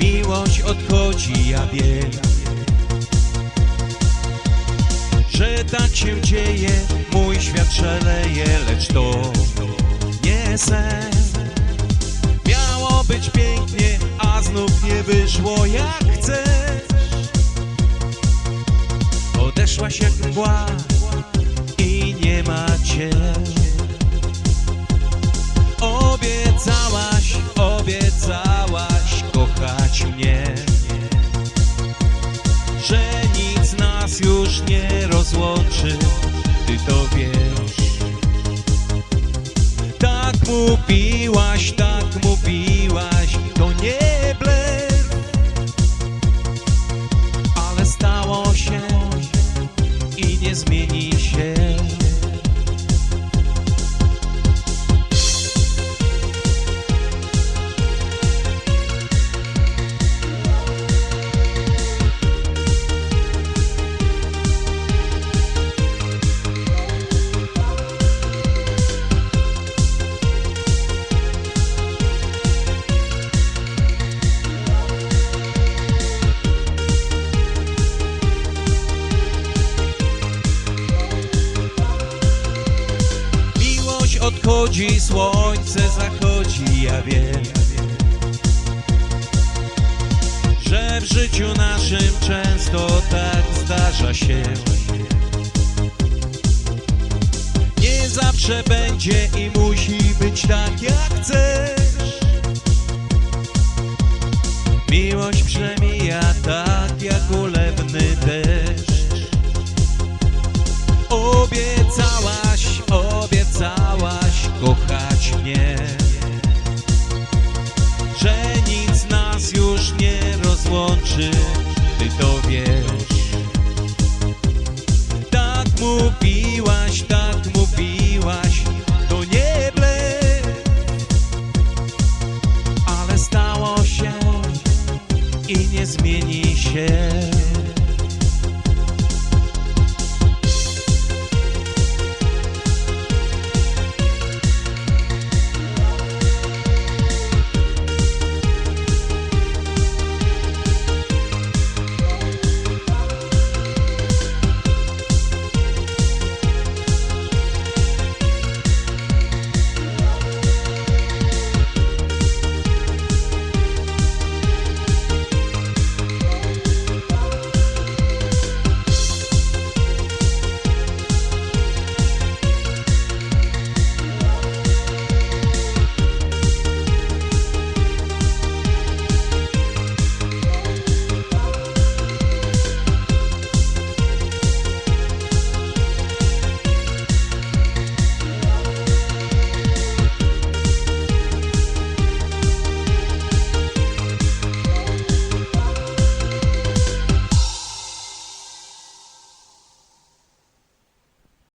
miłość odchodzi, ja wiem. Że tak się dzieje, mój świat szaleje, lecz to nie sen. Miało być pięknie, a znów nie wyszło jak chcesz. Odeszłaś jak mgła i nie ma nie rozłączy Ty to wiesz. Tak mówiłaś, tak odchodzi, słońce zachodzi, ja wiem Że w życiu naszym często tak zdarza się. Nie zawsze będzie i musi być tak jak ty to wiesz. Tak mówiłaś, tak mówiłaś, to nie blef Ale stało się i nie zmieni się